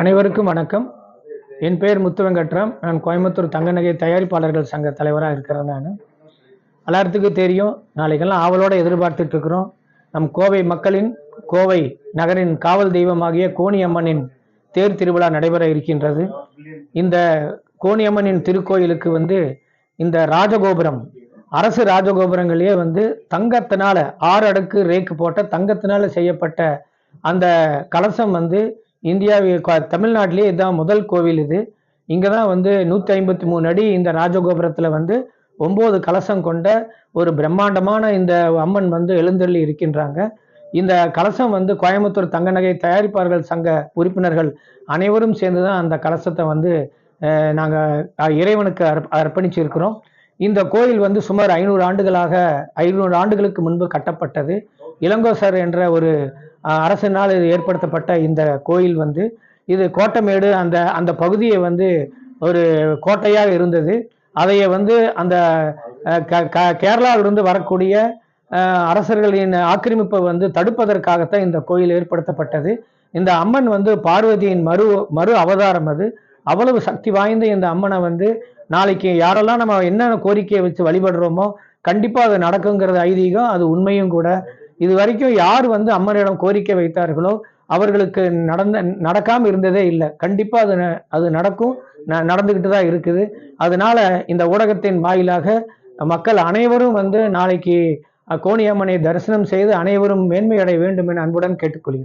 அனைவருக்கும் வணக்கம். என் பெயர் முத்துவெங்கட்ரம். நான் கோயம்புத்தூர் தங்க நகை தயாரிப்பாளர்கள் சங்க தலைவராக இருக்கிறேன் நான். எல்லாத்துக்கும் தெரியும் நாளைக்கெல்லாம் ஆவலோடு எதிர்பார்த்துட்டு இருக்கிறோம். நம் கோவை மக்களின் கோவை நகரின் காவல் தெய்வமாகிய கோணியம்மனின் தேர் திருவிழா நடைபெற இருக்கின்றது. இந்த கோணியம்மனின் திருக்கோயிலுக்கு வந்து இந்த ராஜகோபுரம் அரசு ராஜகோபுரங்களே வந்து தங்கத்தினால ஆறு அடுக்கு ரேக்கு போட்ட தங்கத்தினால செய்யப்பட்ட அந்த கலசம் வந்து இந்தியாவில் தமிழ்நாட்டிலே இதுதான் முதல் கோவில் இது. இங்கே தான் வந்து நூற்றி ஐம்பத்தி மூணு அடி இந்த ராஜகோபுரத்தில் வந்து ஒம்பது கலசம் கொண்ட ஒரு பிரம்மாண்டமான இந்த அம்மன் வந்து எழுந்தள்ளி இருக்கின்றாங்க. இந்த கலசம் வந்து கோயம்புத்தூர் தங்க நகை தயாரிப்பாளர்கள் சங்க உறுப்பினர்கள் அனைவரும் சேர்ந்து தான் அந்த கலசத்தை வந்து நாங்கள் இறைவனுக்கு அர்ப்பணிச்சிருக்கிறோம். இந்த கோயில் வந்து சுமார் ஐநூறு ஆண்டுகளாக ஐநூறு ஆண்டுகளுக்கு முன்பு கட்டப்பட்டது. இளங்கோசர் என்ற ஒரு அரசினால் இது ஏற்படுத்தப்பட்ட இந்த கோயில் வந்து இது கோட்டமேடு அந்த அந்த பகுதியை வந்து ஒரு கோட்டையாக இருந்தது. அதைய வந்து அந்த கேரளாவிலிருந்து வரக்கூடிய அரசர்களின் ஆக்கிரமிப்பை வந்து தடுப்பதற்காகத்தான் இந்த கோயில் ஏற்படுத்தப்பட்டது. இந்த அம்மன் வந்து பார்வதியின் மறு மறு அவதாரம் அது. அவ்வளவு சக்தி வாய்ந்த இந்த அம்மனை வந்து நாளைக்கு யாரெல்லாம் நம்ம என்னென்ன கோரிக்கையை வச்சு வழிபடுறோமோ கண்டிப்பாக அது நடக்குங்கிறது ஐதீகம் அது உண்மையும் கூட. இது வரைக்கும் யார் வந்து அம்மனிடம் கோரிக்கை வைத்தார்களோ அவர்களுக்கு நடந்த நடக்காம இருந்ததே இல்லை. கண்டிப்பா அது அது நடக்கும் நடந்துகிட்டு தான் இருக்குது. அதனால இந்த ஊடகத்தின் வாயிலாக மக்கள் அனைவரும் வந்து நாளைக்கு கோணியம்மனை தரிசனம் செய்து அனைவரும் மேன்மை அடைய வேண்டும் என அன்புடன் கேட்டுக்கொள்கிறேன்.